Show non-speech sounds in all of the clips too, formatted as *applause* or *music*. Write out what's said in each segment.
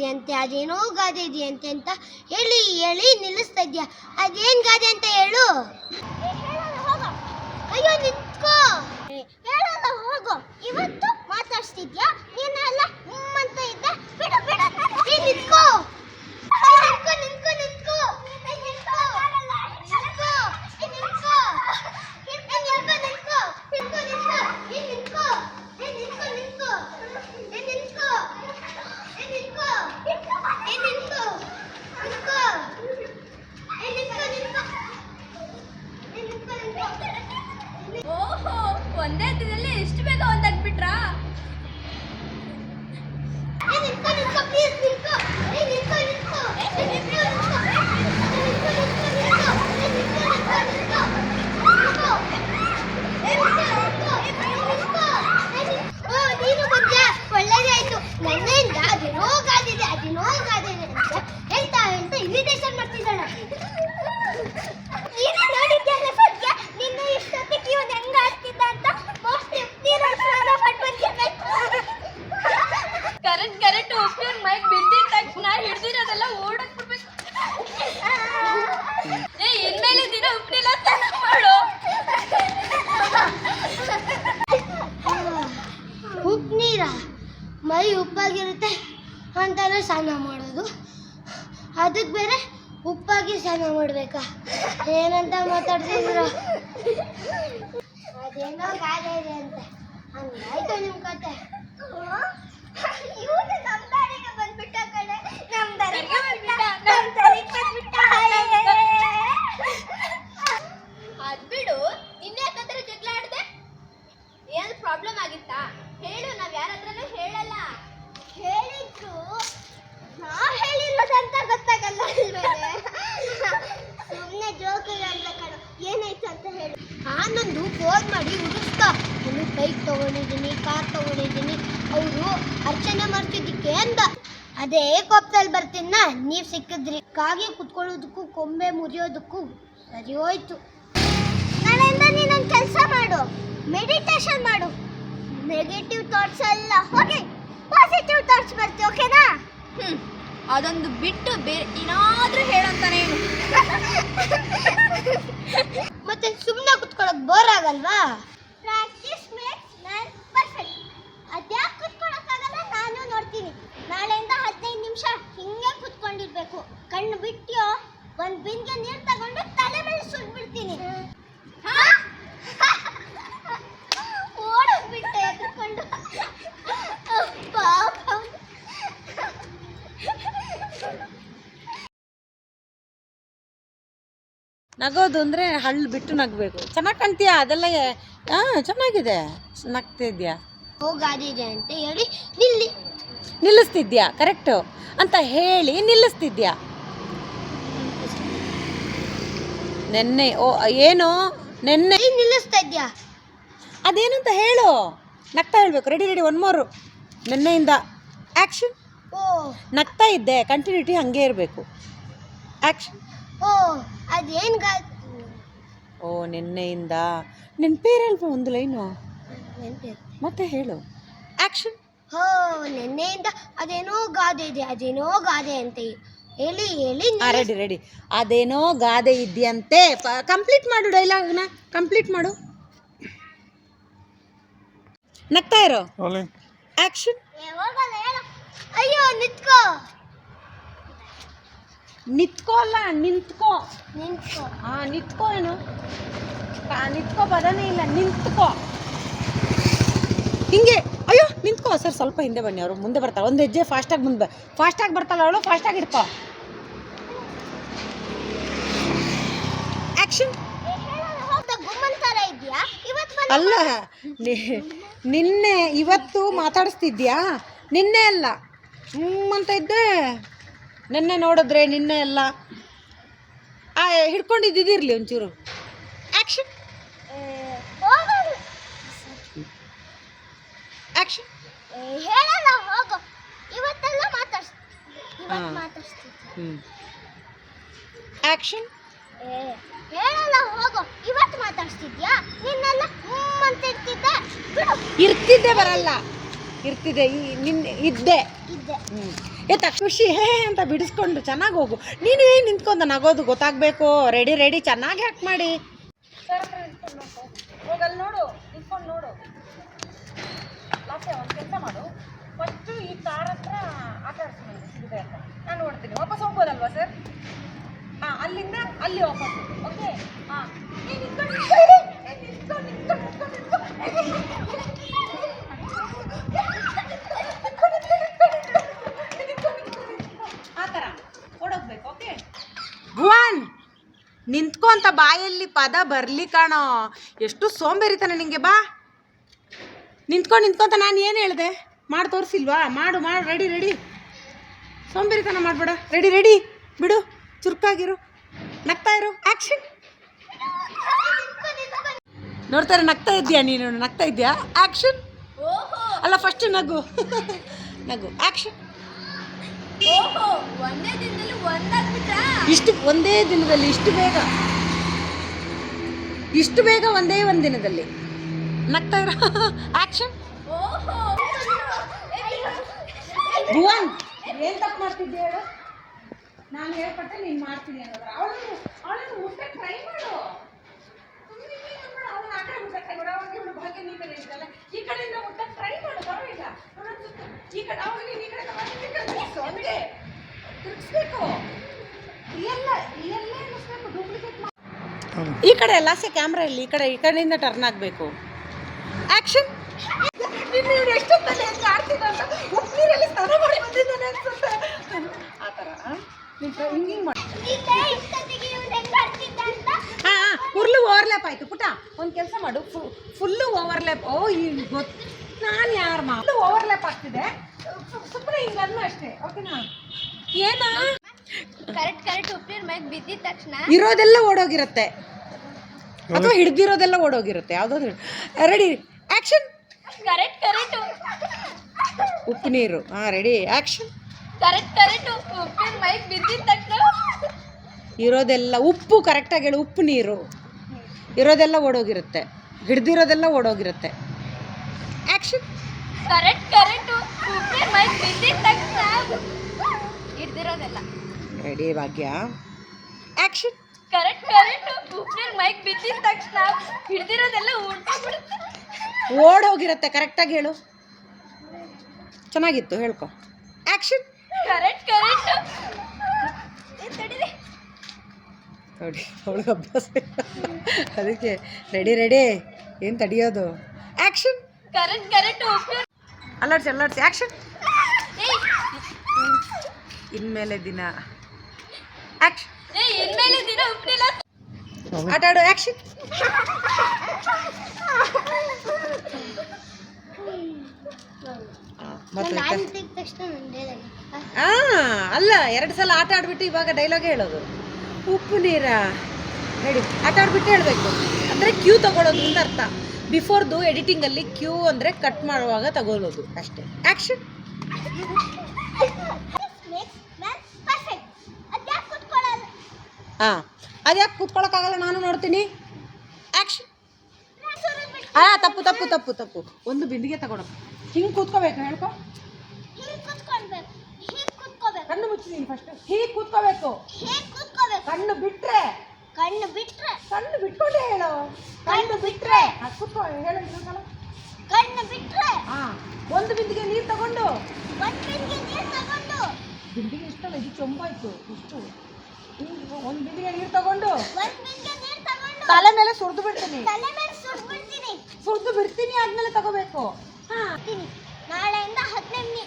ನೆನ್ನೆಯಿಂದ ಅದೇನೋ ಗಾದೆ ಇದೆಯಂತೆ ಅದೇನೋ ಗಾದೆ ಇದೆ ಅಂತೆ ಹೇಳಿ ಹೇಳಿ ನಿಲ್ಲಿಸ್ತಾ ಇದ್ಯಾ ಅದೇನ್ ಗಾದೆ ಅಂತ ಹೇಳು. ಅಯ್ಯೋ, ನಿಂತ್ಕೋ. ಹೇಳಲ್ಲ, ಹೋಗು. ಇವತ್ತು ಮಾತಾಡ್ಸ್ತಿದ್ಯಾ? ನೀನೆಲ್ಲ ನಿಮ್ಮಂತ ಇದ್ದೆ. ಬಿಡು ಬಿಡು. ನಿಂತ್ಕೋ ಏ, ನಿಂತ್ಕೋ ನಿಂತ್ಕೋ ನಿಂತ್ಕೋ ಏ, ನಿಂತ್ಕೋ ನಿಂತ್ಕೋ ಏ, ನಿಂತ್ಕೋ ಏ, ನಿಂತ್ಕೋ ನಿಂತ್ಕೋ ನಿಂತ್ಕೋ ನಿಂತ್ಕೋ ಏ, ನಿಂತ್ಕೋ ಏ, ನಿಂತ್ಕೋ ನಿಂತ್ಕೋ ಏ, ನಿಂತ್ಕೋ ಏ, ನಿಂತ್ಕೋ ಏ, ನಿಂತ್ಕೋ ನಿಂತ್ಕೋ ಏ, ನಿಂತ್ಕೋ ನಿಂತ್ಕೋ ಏ, ನಿಂತ್ಕೋ ನಿಂತ್ಕೋ ಓಹೋ ಒಂದೇ ದಿನದಲ್ಲಿ ಎಷ್ಟು ಬೇಗ ಒಂದಾಗ್ಬಿಟ್ರಾ ಏ, ನಿಂತ್ಕೋ ನಿಂತ್ಕೋ ಪ್ಲೀಸ್ ನಿಂತ್ಕೋ ಏ, ನಿಂತ್ಕೋ ನಿಂತ್ಕೋ ಏ, ನಿಂತ್ಕೋ ನಿಂತ್ಕೋ ಏ, ನಿಂತ್ಕೋ ನಿಂತ್ಕೋ ನಿಂತ್ಕೋ ಏ, ನಿಂತ್ಕೋ ನಿಂತ್ಕೋ ನಿಂತ್ಕೋ ನಿಂತ್ಕೋ ಏ, ನಿಂತ್ಕೋ ನಿಂತ್ಕೋ ಏ, ನಿಂತ್ಕೋ ಏ, ನಿಂತ್ಕೋ. ಓ, ನೀನು ಬಂದ್ಯಾ ಒಳ್ಳೇದೇ ಆಯ್ತು ನನ್ನಿಂದ ಅದೇನೋ ಗಾದಿದೆ ಅದೇನೋ ಗಾದಿದೆ ಅಂತ ಹೇಳ್ತಾ ಹೇಳ್ತಾ ಇನ್ವಿಟೇಷನ್ ಮಾಡ್ತಿದ್ದಾಳೆ ನೀನೇ ನೋಡಿದ್ಯಲ್ಲ ಸದ್ಯ ನಿನ್ನೆ ಇಷ್ಟೊತ್ತಿಗೆ ಇವನು ಹೆಂಗ ಆಡ್ತಿದ್ದ ಅಂತ ಮೋಸ್ಟ್ ನೀನು ಸ್ನಾನ ಮಾಡಿ ಬಂದಿರ್ಬೇಕು ಕರೆಕ್ಟ್ ಕರೆಕ್ಟ್ ಉಪ್ಪಿನ ಮೈಕ್ ಬಿದ್ದಿದ ತಕ್ಷಣ ಹಿಡ್ದಿರೋದೆಲ್ಲ ಓಡಕ್ ಬಿಡ್ಬೇಕು ಏ ಇನ್ಮೇಲೆ ದಿನ ಉಪ್ಪಿನಿಲ್ಲ ಸ್ನಾನ ಮಾಡು ಉಪ್ಪು ನೀರ ಮೈ ಉಪ್ಪಾಗಿರುತ್ತೆ ಅಂತಾನೆ ಸ್ನಾನ ಮಾಡೋದು ಅದಕ್ಕೆ ಬೇರೆ ಮಾಡಬೇಕಾ? ಏನಂತ ಮಾತಾಡ್ತಿದ್ರು ಅದೇನೋ ಗಾದೆ ಇದೆ ಅಂತ. ಹಂಗಾಯ್ತು ನಿಮ್ಮ ಕತೆ. ಆನಂದು ಫೋನ್ ಮಾಡಿ ಹುಡುಕ್ತ ನಾನು ಬೈಕ್ ತಗೊಂಡಿದ್ದೀನಿ ಕಾರ್ ತಗೊಂಡಿದ್ದೀನಿ. ಅವರು ಅರ್ಚನೆ ಮಾಡ್ತಿದ್ದಕ್ಕೆ ಅಂದ. ಅದೇ ಕೋಪದಲ್ಲಿ ಬರ್ತೀನ ನೀವು ಸಿಕ್ಕಿದ್ರಿ. ಕಾಗೆ ಕುತ್ಕೊಳ್ಳೋದಕ್ಕೂ ಕೊಂಬೆ ಮುರಿಯೋದಕ್ಕೂ ಸರಿ ಹೋಯ್ತು. ನಾಳೆಯಿಂದ ನೀನೊಂದು ಕೆಲಸ ಮಾಡು. ಮೆಡಿಟೇಷನ್ ಮಾಡು. ನೆಗೆಟಿವ್ ಥಾಟ್ಸ್ ಎಲ್ಲ ಹೋಗಿ ಪಾಸಿಟಿವ್ ಥಾಟ್ಸ್ ಬರ್ತೀವಿ ಓಕೆನಾ ಹ್ಞೂ ಅದೊಂದು ಬಿಟ್ಟು ಬೇರೆ ಏನಾದರೂ ಹೇಳಂತಾನೆ ಏನು *laughs* ಮತ್ತೆ ಸುಮ್ಮನೆ ಕುತ್ಕೊಳ್ಳೋಕೆ ಬೋರ್ ಆಗಲ್ವಾ? ಪ್ರಾಕ್ಟೀಸ್ ಮೇಕ್ಸ್ ಮ್ಯಾನ್ ಪರ್ಫೆಕ್ಟ್ ಅದ್ಯಾಕೆ ಕುತ್ಕೊಳ್ಳೋಕ್ಕಾಗಲ್ಲ ನಾನು ನೋಡ್ತೀನಿ. ನಾಳೆಯಿಂದ ಹದಿನೈದು ನಿಮಿಷ ಹಿಂಗೆ ಕುತ್ಕೊಂಡಿರ್ಬೇಕು. ಕಣ್ಣು ಬಿಟ್ಟು ಒಂದು ಬಿಂದಿಗೆ ನೀರು ತಗೊಂಡು ತಲೆ ಮೇಲೆ ಸುಟ್ಬಿಡ್ತೀನಿ. *laughs* ಓಡೋಗ್ಬಿಟ್ಟೆ ಎದ್ಕೊಂಡು ನಗೋದು ಅಂದರೆ ಹಳ್ಳು ಬಿಟ್ಟು ನಗಬೇಕು. ಚೆನ್ನಾಗಿ ಕಾಣ್ತೀಯಾ? ಅದೆಲ್ಲ ಹಾಂ ಚೆನ್ನಾಗಿದೆ. ನಗ್ತಿದ್ಯಾ? ಹೋಗಾದಿದೆ ಅಂತ ಹೇಳಿ ನಿಲ್ಲಿ. ನಿಲ್ಲಿಸ್ತಿದ್ಯಾ? ಕರೆಕ್ಟು. ಅಂತ ಹೇಳಿ ನಿಲ್ಲಿಸ್ತಿದ್ಯಾ? ನೆನ್ನೆ ಓ ಏನು? ನೆನ್ನೆ ನಿಲ್ಲಿಸ್ತಿದ್ಯಾ ನಿಲ್ಲಿಸ್ತಾ ಇದ್ಯಾ? ಅದೇನಂತ ಹೇಳು. ನಗ್ತಾ ಹೇಳ್ಬೇಕು ರೆಡಿ ರೆಡಿ ಒನ್ ಮೋರು ನೆನ್ನೆಯಿಂದ. ಆ್ಯಕ್ಷನ್ ಓ. ನಗ್ತಾ ಇದ್ದೆ. ಕಂಟಿನ್ಯೂಟಿ ಹಾಗೆ ಇರಬೇಕು. ಆ್ಯಕ್ಷನ್ ಓ. ಅದೇನ್ ಗಾತು ಓ ನಿನ್ನೆಯಿಂದ. ನೆನಪೇರಲ್ವಾ ಒಂದು ಲೈನು. ಮತ್ತೆ ಹೇಳು. ಆ್ಯಕ್ಷನ್ ಹೋ ನಿನ್ನೆಯಿಂದ ಅದೇನೋ ಗಾದೆ ಇದೆ ಅದೇನೋ ಗಾದೆ ಅಂತ. ಹೇಳಿ ಹೇಳಿ ಹಾಂ ರೆಡಿ ರೆಡಿ ಅದೇನೋ ಗಾದೆ ಇದೆಯಂತೆ. ಕಂಪ್ಲೀಟ್ ಮಾಡು ಡೈಲಾಗ್ನ ಕಂಪ್ಲೀಟ್ ಮಾಡು. ನಗ್ತಾ ಇರೋ? ಆ್ಯಕ್ಷನ್ ಯಾವಾಗಲ್ಲ ಹೇಳು. ಅಯ್ಯೋ ನಿತ್ಕೋ. ನಿತ್ಕೋ ಅಲ್ಲ ನಿಂತ್ಕೋ. ನಿಂತ್ಕೋ. ಹಾಂ ನಿತ್ಕೋ ಏನು? ನಿತ್ಕೋ ಪದನೇ ಇಲ್ಲ ನಿಂತ್ಕೋ. ಹಿಂಗೆ ಅಯ್ಯೋ ನಿಂತ್ಕೋ. ಸರ್ ಸ್ವಲ್ಪ ಹಿಂದೆ ಬನ್ನಿ ಅವರು ಮುಂದೆ ಬರ್ತಾಳೆ ಒಂದು ಹೆಜ್ಜೆ ಫಾಸ್ಟಾಗಿ ಮುಂದೆ ಫಾಸ್ಟಾಗಿ ಬರ್ತಾಳೆ ಅವಳು ಫಾಸ್ಟಾಗಿ ಇಟ್ಕೋ ಆ್ಯಕ್ಷನ್ ಅಲ್ಲ ನಿನ್ನೆ ಇವತ್ತು ಮಾತಾಡಿಸ್ತಿದ್ಯಾ? ನಿನ್ನೆ ಅಲ್ಲ. ಹ್ಮ್ ಅಂತ ಇದ್ದೆ. ನಿನ್ನೆ ನೋಡಿದ್ರೆ ನಿನ್ನೆ ಎಲ್ಲ. ಆ ಹಿಡ್ಕೊಂಡಿದ್ದಿರಲಿ ಒಂಚೂರು. ಆ್ಯಕ್ಷನ್ ಆ್ಯಕ್ಷನ್ ಹೇಳಲ್ಲ ಹೋಗು ಇವತ್ತೆಲ್ಲ ಮಾತಾಡ್ಸ್ ಇವತ್ತು ಹಾ. ಮಾತಾಡ್ಸ್ತಿದ್ದೆ. ಹ್ಞೂ ಆ್ಯಕ್ಷನ್ ಹೇಳಲ್ಲ ಹೋಗು. ಇವತ್ತು ಮಾತಾಡ್ಸ್ತಿದ್ಯಾ? ನಿನ್ನೆಲ್ಲ ಹ್ಮ್ ಅಂತ ಇರ್ತಿದ್ದೆ. ಇರ್ತಿದ್ದೆ ಬರಲ್ಲ. ಇರ್ತಿದೆ ನಿನ್ನೆ ಇದ್ದೆ. ಇದ್ದೆ. ಹ್ಞೂ ಏತ ಖುಷಿ, ಹೇ ಅಂತ ಬಿಡಿಸ್ಕೊಂಡು ಚೆನ್ನಾಗಿ ಹೋಗು. ನೀನು ಏನು ನಿಂತ್ಕೊಂಡು ನಗೋದು ಗೊತ್ತಾಗಬೇಕು? ರೆಡಿ ರೆಡಿ ಚೆನ್ನಾಗಿ ಹ್ಯಾಕ್ ಮಾಡಿ. ನೋಡು, ನಿಂತ್ಕೊಂಡು ನೋಡು. ಒಂದು ಕೆಲಸ ಮಾಡು. ಫಸ್ಟು ಈ ಕಾರ್ ಹತ್ರ ಆಟ ಆಡ್ಸ್ಕೊಂಡು ಸಿಗುತ್ತೆ ಅಂತ. ನಾನು ನೋಡ್ತೀನಿ. ವಾಪಸ್ ಹೋಗ್ಬೋದಲ್ವಾ ಸರ್? ಹಾಂ, ಅಲ್ಲಿಂದ ಅಲ್ಲಿ ವಾಪಸ್. ಓಕೆ ಹಾಂ ನಿಂತ್ಕೊಂಡು ನಿಂತ್ಕೊಂಡು ನಿಂತ್ಕೊಂಡು ನಿಂತ್ಕೊಂಡು ಆ ಥರ ಓಡೋಗ್ಬೇಕು ಓಕೆ ಭುವನ್ ನಿಂತ್ಕೊ ಅಂತ ಬಾಯಲ್ಲಿ ಪದ ಬರಲಿ ಕಾಣೋ. ಎಷ್ಟು ಸೋಂಬೇರಿತಾನೆ ನಿಂಗೆ ಬಾ. ನಿಂತ್ಕೊಂಡು ನಿಂತ್ಕೊಂತ ನಾನು ಏನು ಹೇಳಿದೆ? ಮಾಡಿ ತೋರಿಸಿಲ್ವಾ? ಮಾಡು ಮಾಡು ರೆಡಿ ರೆಡಿ ಸೋಂಬೇರಿತನ ಮಾಡಬೇಡ. ರೆಡಿ ರೆಡಿ ಬಿಡು ಚುರುಕಾಗಿರು. ನಗ್ತಾ ಇರು. ಆ್ಯಕ್ಷನ್ ನೋಡ್ತಾರೆ ನಗ್ತಾ ಇದ್ದೀಯಾ ನೀನು? ನಗ್ತಾ ಇದ್ದೀಯಾ? ಆ್ಯಕ್ಷನ್ ಅಲ್ಲ ಫಸ್ಟ್ ನಗು. *laughs* ನಗು. ಆ್ಯಕ್ಷನ್ ಓಹೋ ಒಂದೇ ದಿನದಲ್ಲಿ ಒಂದಾಗ್ಬಿಟ್ರಾ? ಇಷ್ಟು ಒಂದೇ ದಿನದಲ್ಲಿ ಇಷ್ಟು ಬೇಗ. ಇಷ್ಟು ಬೇಗ ಒಂದೇ ಒಂದು ದಿನದಲ್ಲಿ. ನಗ್ತಾ ಇರೋ ಆಕ್ಷನ್? ಓಹೋ. ಭುವನ್ ಏನ್ ತಪ್ಪು ಮಾಡ್ತಿದ್ದೆ ಹೇಳು? ನಾನು ಹೇಳ್ಕೊಟ್ಟೆ ನೀನು ಮಾಡ್ತೀನಿ ಅನ್ನೋದು. ಅವಳನ್ನು ಅವಳನ್ನು ಮುಟ್ಟಕ್ಕೆ ಟ್ರೈ ಮಾಡು ಸುಮ್ನೆ ನೀನು ಮಾಡು, ಅವ್ಳನ್ನ ಮಾಡು, ಅವಾಗ ಭಾಗ್ಯ ನೀ ಕಡೆ ಇದ್ದಾಳೆ. ಈ ಕಡೆಯಿಂದ ಮುಟ್ಟ ಟ್ರೈ ಮಾಡು ಪರವಾಗಿಲ್ಲ ಈ ಕಡೆ ಅವಾಗ ನೀನು ಈ ಕಡೆ ಹಂಗೆ ತಿರ್ಗಿಸ್ಬೇಕು. ರಿಯಲ್ಲ ರಿಯಲ್ಲೇ ಅನ್ನಿಸ್ಬೇಕು ಡೂಪ್ಲಿಕೇಟ್ ಈ ಕಡೆ ಲಾಸ್ಟೆ ಕ್ಯಾಮ್ರಾ ಇಲ್ಲಿ ಈ ಕಡೆ ಈ ಕಡೆಯಿಂದ ಟರ್ನ್ ಆಗಬೇಕು. ಆಕ್ಷನ್ ನಿನ್ನ ಇವ್ನು ಎಷ್ಟೊತ್ತಲ್ಲಿ ಹೆಂಗೆ ಆಡ್ತಿದ್ದಂತ ಉಪ್ಪೀರಲ್ಲಿ ಸ್ನಾನ ಮಾಡಿ ಬಂದಿದ್ದಾನೆ ಅನ್ಸುತ್ತೆ. ಆ ಥರ ಹಿಂಗೆ ಹಿಂಗೆ ಮಾಡಿ. ಫುಲ್ಲು ಓವರ್ಲ್ಯಾಪ್ ಆಯಿತು ಪುಟ. ಒಂದು ಕೆಲಸ ಮಾಡು. ಫುಲ್ಲು ಓವರ್ಲ್ಯಾಪ್ ಓ ಗೊತ್ತು ನಾನು ಯಾರು ಮಾ ಓವರ್ಲ್ಯಾಪ್ ಆಗ್ತಿದೆ. ಸುಮ್ಮನೆ ಹಿಂಗನ್ನು ಅಷ್ಟೇ ಓಕೆನಾ? ಏನಾ? ಕರೆಕ್ಟ್ ಕರೆಕ್ಟ್ ಉಪ್ಪಿನ ಮೈಕ್ ಬಿದ್ದಿದ ತಕ್ಷಣ ಇರೋದೆಲ್ಲ ಓಡೋಗಿರುತ್ತೆ. ಅಥವಾ ಹಿಡ್ದಿರೋದೆಲ್ಲ ಓಡೋಗಿರುತ್ತೆ. ಯಾವುದಾದ್ರು ರೆಡಿ ಆ್ಯಕ್ಷನ್ ಕರೆಕ್ಟ್ ಕರೆಕ್ಟ್ ಉಪ್ಪು ನೀರು ಹಾಂ ರೆಡಿ ಆ್ಯಕ್ಷನ್ ಕರೆಕ್ಟ್ ಕರೆಕ್ಟ್ ಉಪ್ಪಿನ ಮೈಕ್ ಬಿದ್ದಿದ ತಕ್ಷಣ ಇರೋದೆಲ್ಲ ಉಪ್ಪು ಕರೆಕ್ಟಾಗಿ ಹೇಳು. ಉಪ್ಪು ನೀರು. ಇರೋದೆಲ್ಲ ಓಡೋಗಿರುತ್ತೆ. ಹಿಡ್ದಿರೋದೆಲ್ಲ ಓಡೋಗಿರುತ್ತೆ. ಆ್ಯಕ್ಷನ್ ಮೈಕ್ ಬಿದ್ದಿದ ತಕ್ಷಣ ಹಿಡ್ದಿರೋದೆಲ್ಲ. Ready Bhagya? Action correct correct ಉಪ್ಪಿನ ಮೈಕ್ ಬಿದ್ದಿದ ತಕ್ಷಣ ಹಿಡ್ದಿರೋದೆಲ್ಲ ಉಂಟಾಗ್ಬಿಡುತ್ತೆ ಓಡೋಗಿರುತ್ತೆ. ಕರೆಕ್ಟಾಗಿ ಹೇಳು. ಚೆನ್ನಾಗಿತ್ತು ಹೇಳ್ಕೊ. ಆ್ಯಕ್ಷನ್ ಕರೆಕ್ಟ್ ತಡೀರಿ ನೋಡಿ ಅವಳಿಗೆ ಅಭ್ಯಾಸ ಅದಕ್ಕೆ ರೆಡಿ ರೆಡಿ ಏನು ತಡಿಯೋದು? ಆ್ಯಕ್ಷನ್ ಕರೆಂಟ್ ಕರೆಂಟ್ ಅಲ್ಲಾಡ್ಸಿ ಅಲ್ಲಾಡ್ಸಿ. ಆ್ಯಕ್ಷನ್ ಇನ್ಮೇಲೆ ದಿನ. ಆ್ಯಕ್ಷನ್ ಆಟ ಆಡು ಆ್ಯಕ್ಷನ್ ಹಾಂ ಅಲ್ಲ ಎರಡು ಸಲ ಆಟ ಆಡ್ಬಿಟ್ಟು ಇವಾಗ ಡೈಲಾಗ್ ಹೇಳೋದು. ಉಪ್ಪು ನೀರಾ. ಹೇಳಿ ಆಟ ಆಡ್ಬಿಟ್ಟು ಹೇಳಬೇಕು. ಅಂದರೆ ಕ್ಯೂ ತಗೊಳ್ಳೋದು ಅಂತ ಅರ್ಥ ಬಿಫೋರ್ದು ಎಡಿಟಿಂಗಲ್ಲಿ ಕ್ಯೂ ಅಂದರೆ ಕಟ್ ಮಾಡುವಾಗ ತಗೊಳ್ಳೋದು ಅಷ್ಟೇ. ಆ್ಯಕ್ಷನ್ ಹಾಂ ಅದ್ಯಾಕೆ ಕೂತ್ಕೊಳ್ಳೋಕ್ಕಾಗಲ್ಲ ನಾನು ನೋಡ್ತೀನಿ. ಆ್ಯಕ್ಷನ್ ಹಾಂ ತಪ್ಪು ತಪ್ಪು ತಪ್ಪು ತಪ್ಪು. ಒಂದು ಬಿಂದಿಗೆ ತಗೊಳಕ್ಕೆ ಹಿಂಗೆ ಕೂತ್ಕೋಬೇಕು, ಹೇಳ್ಕೊ ಹೀಗ್ ಕುತ್ಕೊಳ್ಬೇಕು ಹೀಗ್ ಕುತ್ಕೋಬೇಕು ಕಣ್ಣು ಮುಚ್ಚಿ ನೀನು ಫಸ್ಟ್ ಹೀಗೆ ಕೂತ್ಕೋಬೇಕು? ಹೀಗೆ ಕುತ್ಕೋಬೇಕು? ಕಣ್ಣು ಬಿಟ್ರೆ? ಕಣ್ಣು ಬಿಟ್ರೆ? ಕಣ್ಣು ಬಿಟ್ಕೊಂಡೇ ಹೇಳು. ಕಣ್ಣು ಬಿಟ್ರೆ? ಆ, ಕೂತ್ಕೋ ಹೇಳು ಇನ್ನೊಂದ್ಸಲ ಕಣ್ಣು ಬಿಟ್ರೆ? ಹಾ ಒಂದು ಬಿಂದಿಗೆ ನೀರು ತಗೊಂಡು. ಒಂದು ಬಿಂದಿಗೆ ನೀರು ತಗೊಂಡು. ಬಿಂದಿಗೆ ಇಷ್ಟಲ್ಲ ಇದು ಚೊಂಬಾಯ್ತು ಇಷ್ಟು. ಒಂದು ಬಿಂದಿಗೆ ನೀರು ತಗೊಂಡು. ಒಂದು ಬಿಂದಿಗೆ ನೀರು ತಗೊಂಡು. ತಲೆ ಮೇಲೆ ಸುರಿದು ಬಿಡ್ತೀನಿ. ತಲೆ ಮೇಲೆ ಸುಡ್ಬಿಡ್ತೀನಿ ಸುರಿದು ಬಿಡ್ತೀನಿ ಆದ್ಮೇಲೆ ತಗೋಬೇಕು. ಹಾ. ನಾಳೆಯಿಂದ ಹದಿನೈದು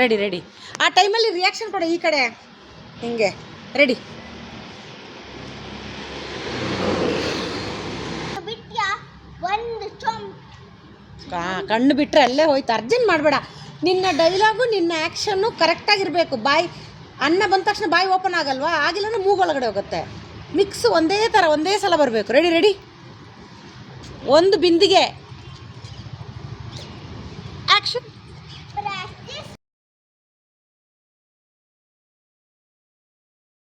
ರೆಡಿ ರೆಡಿ ಆ ಟೈಮಲ್ಲಿ ರಿಯಾಕ್ಷನ್ ಕೊಡು ಈ ಕಡೆ. ಹಿಂಗೆ. ರೆಡಿ ಕಣ್ಣು ಬಿಟ್ಟರೆ ಅಲ್ಲೇ ಹೋಯ್ತು. ಅರ್ಜೆಂಟ್ ಮಾಡಬೇಡ. ನಿನ್ನ ಡೈಲಾಗು ನಿನ್ನ ಆ್ಯಕ್ಷನ್ನು ಕರೆಕ್ಟಾಗಿರಬೇಕು ಬಾಯಿ ಅನ್ನ ಬಂದ ತಕ್ಷಣ ಬಾಯಿ ಓಪನ್ ಆಗಲ್ವಾ? ಆಗಿಲ್ಲ ಒಳಗಡೆ ಹೋಗುತ್ತೆ. ಮಿಕ್ಸ್ ಒಂದೇ ಥರ ಒಂದೇ ಸಲ ಬರಬೇಕು. ರೆಡಿ ರೆಡಿ ಒಂದು ಬಿಂದಿಗೆ.